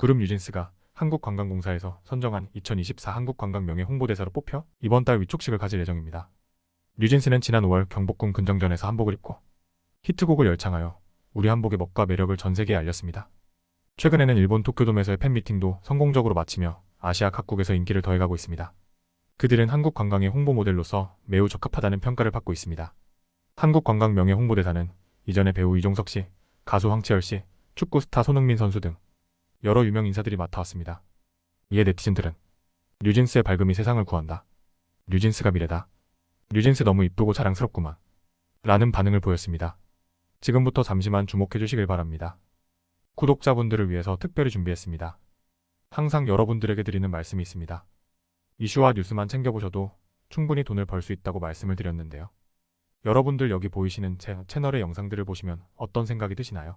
그룹 뉴진스가 한국관광공사에서 선정한 2024 한국관광 명예 홍보대사로 뽑혀 이번 달 위촉식을 가질 예정입니다. 뉴진스는 지난 5월 경복궁 근정전에서 한복을 입고 히트곡을 열창하여 우리 한복의 멋과 매력을 전 세계에 알렸습니다. 최근에는 일본 도쿄돔에서의 팬미팅도 성공적으로 마치며 아시아 각국에서 인기를 더해가고 있습니다. 그들은 한국 관광의 홍보 모델로서 매우 적합하다는 평가를 받고 있습니다. 한국 관광 명예 홍보대사는 이전에 배우 이종석 씨, 가수 황채열 씨, 축구 스타 손흥민 선수 등 여러 유명 인사들이 맡아왔습니다. 이에 네티즌들은 뉴진스의 밝음이 세상을 구한다. 뉴진스가 미래다. 뉴진스 너무 이쁘고 자랑스럽구만. 라는 반응을 보였습니다. 지금부터 잠시만 주목해 주시길 바랍니다. 구독자분들을 위해서 특별히 준비했습니다. 항상 여러분들에게 드리는 말씀이 있습니다. 이슈와 뉴스만 챙겨보셔도 충분히 돈을 벌 수 있다고 말씀을 드렸는데요. 여러분들 여기 보이시는 제 채널의 영상들을 보시면 어떤 생각이 드시나요?